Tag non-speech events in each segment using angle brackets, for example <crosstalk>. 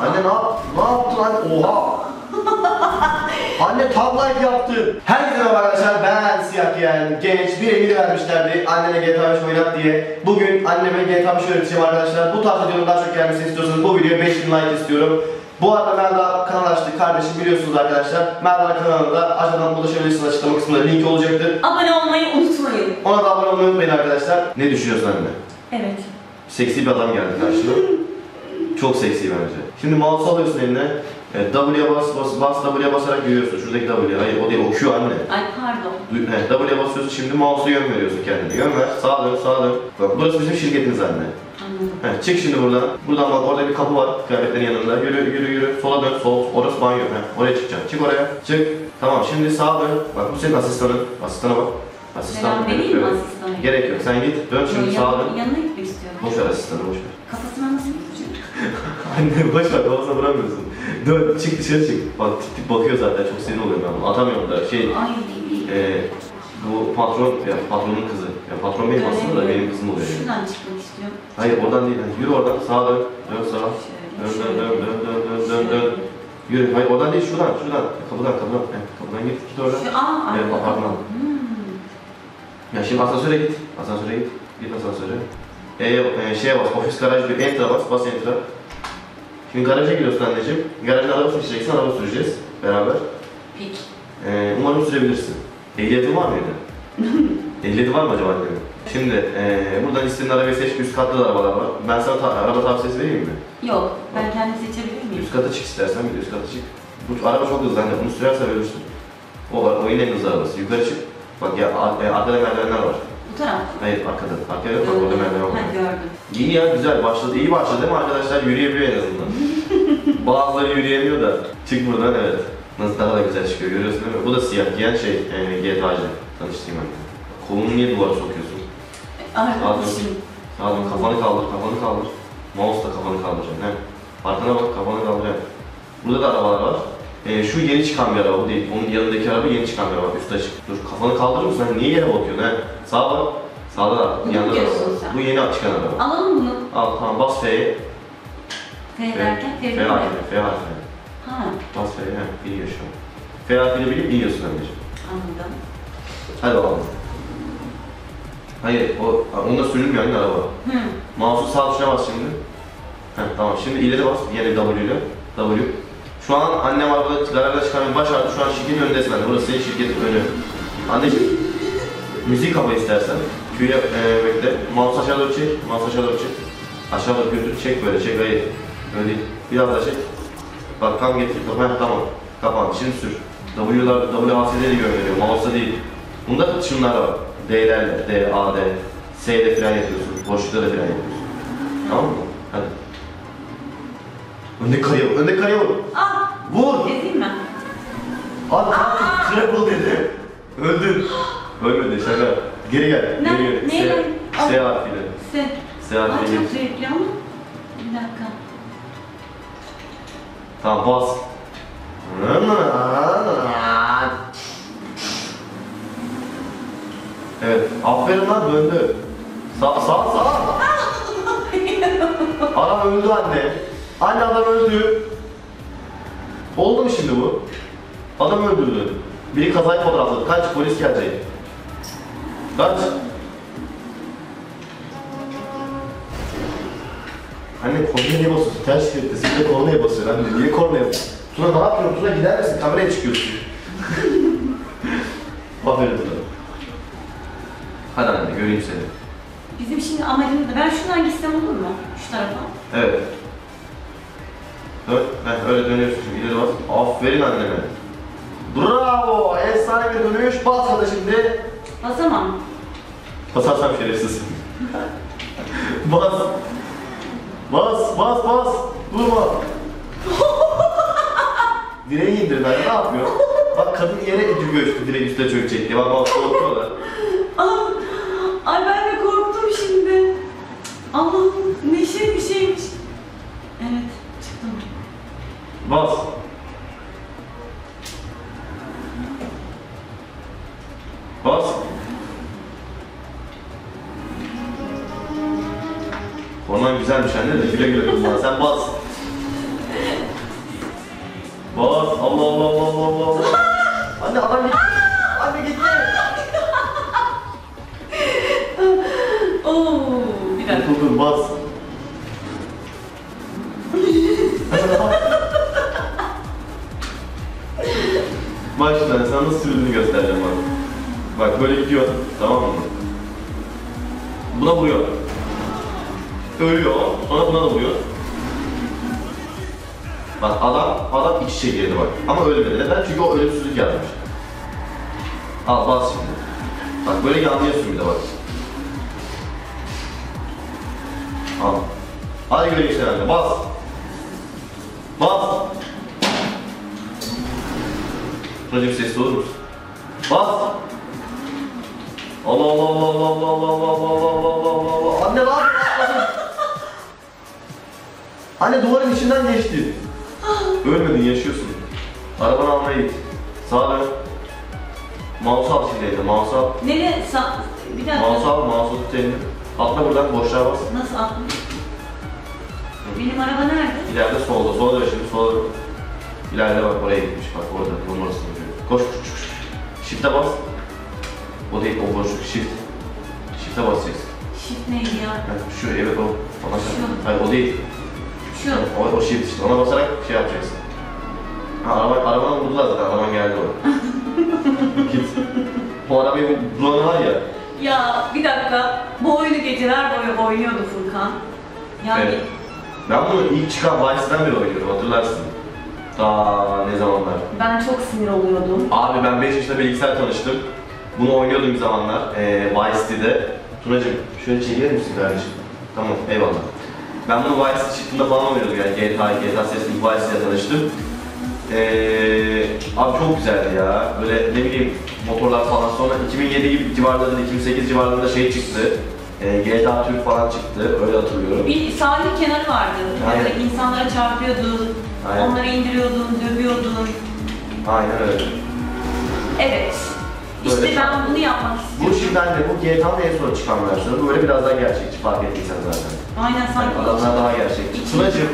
Anne ne yap? Ne yaptın <laughs> anne? Oha! Anne tab life yaptı. Herkese merhaba arkadaşlar ben Siyah Giyen Genç bir emir vermişlerdi annene GTA 5 oynat diye. Bugün anneme GTA 5 öğreteceğim arkadaşlar. Bu tarz videonun daha çok gelmesini istiyorsanız bu videoya 5000 like istiyorum. Bu arada Melda kanal açtı kardeşim biliyorsunuz arkadaşlar. Melda kanalında aşağıdan ulaşabilirsiniz açıklama kısmında link olacaktır. Abone olmayı unutmayın. Ona da abone olmayı unutmayın arkadaşlar. Ne düşünüyorsun anne? Evet. Seksi bir adam geldi karşına. <laughs> Çok seksi bence. Şimdi mouse alıyorsun eline. W'ye bas, bas, bas, W'ye basarak yürüyorsun. Şuradaki W. Hayır o değil, o Q anne. Ay pardon. Du- W'ye basıyorsun, şimdi mouse'a yön veriyorsun kendine. Yön ver, sağa dön, sağa dön. Bak burası bizim şirketimiz anne. Anladım. Heh, çık şimdi buradan. Buradan bak orada bir kapı var kıyafetlerin yanında. Yürü, yürü, yürü. Sola dön, sol. Orası banyo. Heh, oraya çıkacaksın. Çık oraya. Çık. Tamam, şimdi sağa dön. Bak bu senin asistanın. Asistana bak. Asistan. Selam vereyim mi asistana? Gerek yok. Sen git. Dön şimdi sağa dön. Yanına gitmek istiyorum. Boş ver asistanı, boş ver. Kafasına nasıl gideceğim? <laughs> Anne boş ver kafasına vuramıyorsun. Dön çık dışarı çık. Bak tip tip bakıyor zaten çok sinir oluyorum ben. bunu. Atamıyorum da şey Ay. e, bu patron ya patronun kızı. Ya patron benim aslında da benim kızım oluyor yani. Şuradan çıkmak istiyorum. Hayır oradan değil. Yani yürü oradan sağa dön. Dön sağa. Dön dön dön dön dön dön dön dön. Yürü. Hayır oradan değil şuradan şuradan. Kapıdan kapıdan. Kapıdan git git oradan. Şu, aa, Evet, apartman. Hmm. Ya şimdi asansöre git. Asansöre git. Git asansöre. E, e, şeye bas. Ofis garaj bir enter'a bas. Bas enter'a. Şimdi garaja giriyorsun anneciğim. Garajın araba süreceksin. Araba süreceğiz. Beraber. Peki. Ee, umarım sürebilirsin. Ehliyetin var mıydı? <laughs> Ehliyeti var mı acaba annenin? Şimdi ee, buradan istediğin arabayı seç. Üst katta da arabalar var. Ben sana ta- araba tavsiyesi vereyim mi? Yok. Ben kendim seçebilir miyim? Üst kata çık istersen. Bir de üst kata çık. Bu araba çok hızlı anne. Bunu sürersen ölürsün. O, o yine hızlı arabası. Yukarı çık. Bak ya ar- e, arkada merdivenler var. Bu taraf. Hayır arkada. Arkaya bak orada merdiven var. Ha gördüm. İyi ya güzel başladı. İyi başladı değil mi arkadaşlar? Yürüyebiliyor en azından. <laughs> Bazıları yürüyemiyor da. Çık buradan evet. Nasıl daha da güzel çıkıyor görüyorsun değil mi? Bu da siyah giyen şey e, GTA'cı. Tanıştırayım ben. Kolunu niye duvara sokuyorsun? Arkadaşım. Sağ dön kafanı kaldır, kafanı kaldır. Mouse da kafanı kaldıracaksın. He. Arkana bak kafanı kaldıracaksın. Burada da arabalar var. E, şu yeni çıkan bir araba bu değil. Onun yanındaki araba yeni çıkan bir araba. Üst açık. Dur kafanı kaldırır mısın? Niye yere bakıyorsun he? Sağa bak. Sağda da. Bunu Yanında da araba. diyorsun var. sen. Bu yeni çıkan araba. Alalım bunu. Al tamam bas F'ye. F derken F F değil mi? harfi, F harfi. Ha Bas F'ye, he, biliyor şu an. F harfiyle bilip biliyorsun anneciğim. anladım. Hadi bakalım. Hayır, o, onda sürülmüyor aynı araba. Hı. Mouse'u sağ tuşuna bas şimdi. Heh, tamam, şimdi ileri bas, yine W ile. W. Şu an annem arabada garajda çıkarmayı başardı. Şu an şirketin önündesin anne. Burası senin şirketin önü. Anneciğim, müzik kapa istersen. Q'ya e, bekle. Mouse aşağı doğru çek. Mouse aşağı doğru çek. Aşağı doğru götür, çek böyle, çek. Hayır. Öyle değil. Biraz daha çek. Bak tam getir. Heh, tamam. Kapan. Şimdi sür. W'lar, WASD'ye de gönderiyor. Mouse'a değil. Bunda şunlar var. D'lerle, D, A, D. S'de fren yapıyorsun. Boşlukta da fren yapıyorsun. Tamam mı? Hadi. Önde kayıyor. Önde kayıyor. Ah! Vur. Ezeyim mi? Abi triple dedi. Öldün. Ölmedi şaka. Geri gel. Ne? Geri gel. Neyle? S, S harfiyle. S. S harfiyle. çok zevkli ama. Bir dakika. Tamam bas. Evet. Aferin lan döndü. Sağ sağ sağ. <laughs> Adam öldü anne. Anne adam öldü. Oldu mu şimdi bu? Adam öldürdü. Biri kazayı fotoğrafladı. Kaç polis gelecek. Kaç. Anne kornaya niye basıyorsun? Ters şeritte. Sen de kornaya basıyorsun anne. Niye kornaya basıyorsun? Tuna ne yapıyorsun? Tuna gider misin? Kameraya çıkıyorsun. <laughs> Aferin Tuna. Hadi anne göreyim seni. Bizim şimdi amacımız da ben şuradan gitsem olur mu? Şu tarafa. Evet. Dön. Heh, öyle dönüyorsun şimdi. İleri bas. Aferin anneme. Bravo! Efsane bir dönüş. Bas hadi şimdi. Basamam. Basarsam şerefsiz. <laughs> bas. Bas, bas, bas. Durma. Direği indirin anne. Ne yapıyor? Bak kadın yere göçtü. Direkt üstüne çökecek diye. Bak bak Bas. Bas. Kornan güzelmiş anne de güle güle kullan. Sen bas. Bas. Allah Allah Allah Allah Allah. anne adam gitti. Anne gitti. Oo, bir dakika. Dur dur bas. Maçtan sana nasıl sürdüğünü göstereceğim bak. Bak böyle gidiyor tamam mı? Buna vuruyor. Ölüyor. Sonra buna da vuruyor. Bak adam, adam iç içe şey girdi bak. Ama ölmedi. Neden? Çünkü o ölümsüzlük yazmış. Al bas şimdi. Bak böyle yanlıyorsun bir de bak. Al. Hadi göre geçen bas. Bas. Bas. Çocuk sesli olur? Bas. Allah Allah Allah Allah Allah Allah Allah Allah Allah Allah Allah Allah Anne lan Anne duvarın içinden geçti. Ölmedin yaşıyorsun. Arabanı almaya git. Sağa dön. Mouse al eline. Mouse al. Nereye? Sa bir dakika. Mouse al. Mouse'u tut elini. Atla buradan boşluğa bas. Nasıl atmış? Benim araba nerede? İleride solda. Sola dön şimdi. Sola dön. İleride bak oraya gitmiş. Bak orada. Orasında duruyor. Koş koş koş. koş. Shift'e bas. O değil o boşluk. Shift. Shift'e basacaksın. Shift neydi ya? Ha, şu evet o. Ona Şu. Hayır o değil. Şu. O, o shift işte. Ona basarak şey yapacaksın. Ha araba, arabanı vurdular zaten. Araban geldi oraya. <laughs> Git. O arabayı bulanı var ya. Ya bir dakika. Bu oyunu geceler boyu oynuyordu Furkan. Yani Evet. Ben bunu ilk çıkan Vice'den beri oynuyorum hatırlarsın. Daha ne zamanlar. ben çok sinir oluyordum. Abi ben 5 yaşında bilgisayar tanıştım. Bunu oynuyordum bir zamanlar. Ee, Vice City'de. Tunacığım şöyle çekilir misin kardeşim? Tamam eyvallah. Ben bunu Vice çıktığında falan oynuyordum yani GTA, GTA serisinde Vice City'de tanıştım. Ee, abi çok güzeldi ya. Böyle ne bileyim motorlar falan sonra 2007 gibi civarlarında 2008 civarlarında şey çıktı. Ee, GTA Türk falan çıktı. Öyle hatırlıyorum. Bir sahil kenarı vardı. Aynen. Böyle insanlara çarpıyordun, Aynen. onları indiriyordun, dövüyordun. Aynen öyle. Evet. İşte Böyle. ben bunu yapmak istiyorum. Bu şimdi anne bu GTA'nın en son çıkan versiyonu. Bu Böyle biraz daha gerçekçi fark ettiysen zaten. Aynen sanki. Adamlar daha gerçekçi. Tunacığım,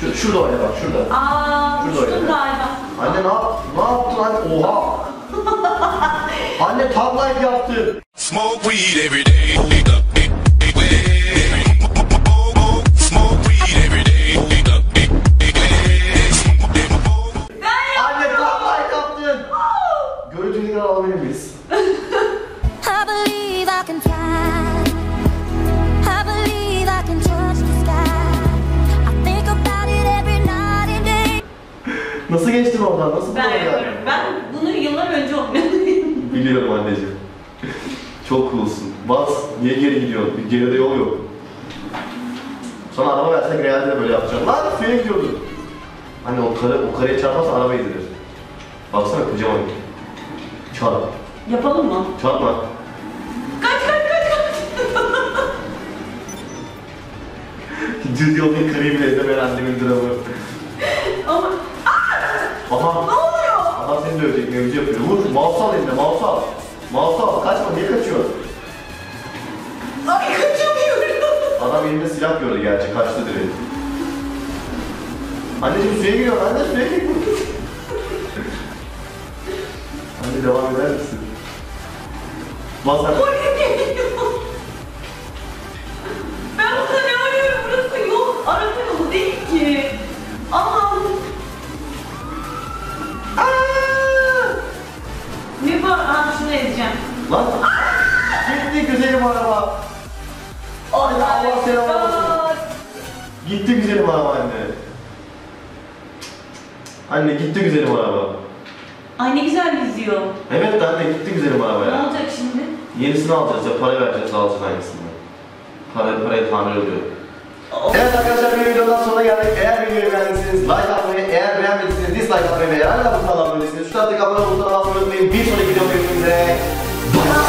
şu, şurada oyna bak şurada. Aa, Şurada uçtum öyle. galiba. Anne ne, yap ne yaptın anne? Oha! <laughs> anne tam life yaptı. Smoke weed every day. Oradan? Nasıl Ben buradan yaparım. Ben bunu yıllar önce oynadım. <laughs> Biliyorum anneciğim. Çok coolsun. Bas. Niye geri gidiyorsun? Bir geride yol yok. Sonra araba versek realde de böyle yapacağım. Lan suya gidiyordun. Anne o karı, o karıya çarpmazsa araba indirir. Baksana kocaman. Çarp. Yapalım mı? Çarpma. Kaç kaç kaç kaç. <laughs> Düz yolda kırayım bile izlemeyen annemin dramı. Ama gördü gerçi, kaçtı direkt. Anneciğim suya giriyor, anne suya giriyor. <laughs> Anne devam eder misin? Bas anne. Polis geliyor. Ben burada ne arıyorum? Burası yol, araba yolu değil ki. Aman. Aa! Ne var? Aa şunu edeceğim. Lan! Gitti güzelim araba. Anne Allah selam. Gitti güzelim araba anne. Anne gitti güzelim araba. Ay ne güzel yüzüyor. Evet de anne gitti güzelim araba ya. Ne ya. olacak şimdi? Yenisini alacağız ya para vereceğiz alacağız aynısını. Para, parayı tamir ediyor. Evet arkadaşlar bir videodan sonra geldik. Eğer videoyu beğendiyseniz like atmayı, eğer beğenmediyseniz dislike atmayı ve eğer hala bu kanala abone değilseniz şu taraftaki abone butonuna basmayı unutmayın. Bir sonraki videoda görüşmek üzere. Bye.